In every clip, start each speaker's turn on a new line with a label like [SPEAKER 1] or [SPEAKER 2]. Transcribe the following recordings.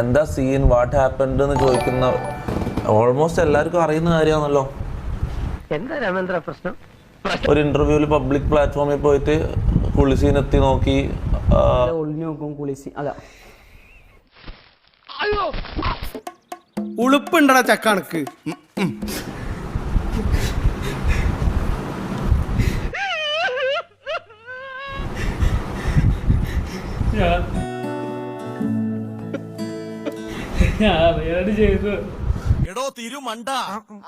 [SPEAKER 1] എന്താ scene what happened എന്ന് ചോദിക്കുന്ന ഓൾമോസ്റ്റ് എല്ലാവർക്കും അറിയുന്ന കാര്യമാണല്ലോ.
[SPEAKER 2] എന്താ രാമേന്ദ്ര പ്രശ്നം?
[SPEAKER 1] ഒരു ഇന്റർവ്യൂവിൽ പബ്ലിക് പ്ലാറ്റ്ഫോമിൽ പോയിട്ട് കുളിസീൻ എത്തി നോക്കി
[SPEAKER 3] ഒളിഞ്ഞു നോക്കും കുളിസി അതാ.
[SPEAKER 4] ഉളുപ്പുണ്ടടാ ചക്കണക്ക്.
[SPEAKER 5] എടോ തിരുമണ്ട.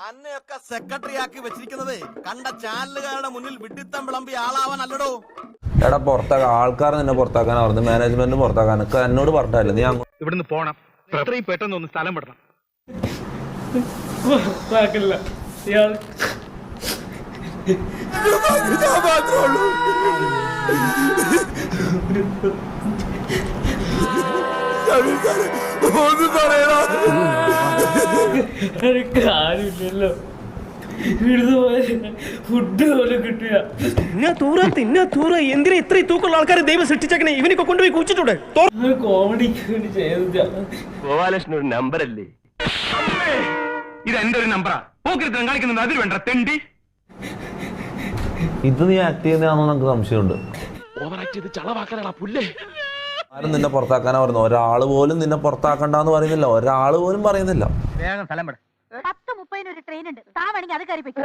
[SPEAKER 5] അന്നയൊക്കെ സെക്രട്ടറി ആക്കി വെച്ചിരിക്കുന്നത് കണ്ട ചാനലുകാരുടെ മുന്നിൽ വിട്ടിത്തം വിളമ്പി ആളാവാൻ അല്ലടോ
[SPEAKER 1] എടാ പുറത്താക്കാൻ ആൾക്കാർ നിന്നെ പുറത്താക്കാൻ അവർ മാനേജ്മെന്റ് പുറത്താക്കാൻ എന്നോട് പറഞ്ഞില്ല നീ അങ്ങോട്ട്
[SPEAKER 6] ഇവിടുന്ന് പോണം. എത്രയും പെട്ടെന്ന് ഒന്ന് സ്ഥലം വിടണം.
[SPEAKER 7] കാര്യമില്ലല്ലോ മാത്രമേ
[SPEAKER 4] ഉള്ളൂ. തൂറ എന്തിനാ തൂക്കുള്ള ആൾക്കാരെ ദൈവം സൃഷ്ടിച്ചേക്കണേ? ഇവനൊക്കെ കൊണ്ടുപോയി
[SPEAKER 2] ഗോപാലകൃഷ്ണൻ ഒരു നമ്പർ അല്ലേ
[SPEAKER 6] ഇത് എന്റെ ഒരു നമ്പറാ. പോക്കിരുത്തം കാണിക്കുന്നത് അതിൽ വേണ്ട തെണ്ടി.
[SPEAKER 1] ഇത് നീ ആക്ട് ചെയ്യുന്നതാണോ നമുക്ക് സംശയമുണ്ട്. ആരും നിന്നെ പുറത്താക്കാനാ പറയുന്നത്. ഒരാൾ പോലും നിന്നെ പുറത്താക്കണ്ട എന്ന് പറയുന്നില്ല. ഒരാൾ പോലും പറയുന്നില്ല.
[SPEAKER 6] വേഗം സ്ഥലം വിട.
[SPEAKER 8] പത്ത് മുപ്പതിന് ഒരു ട്രെയിൻ ഉണ്ട് താവാണെങ്കിൽ അത് കയറി പൊയ്ക്കോ.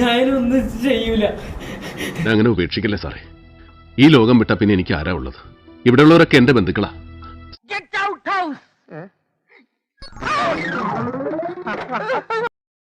[SPEAKER 7] ഞാനൊന്നും ചെയ്യൂല.
[SPEAKER 9] അങ്ങനെ ഉപേക്ഷിക്കില്ല സാറേ? ഈ ലോകം വിട്ട പിന്നെ എനിക്ക് ആരാ ഉള്ളത്? ഇവിടെയുള്ളവരൊക്കെ എന്റെ ബന്ധുക്കളാ.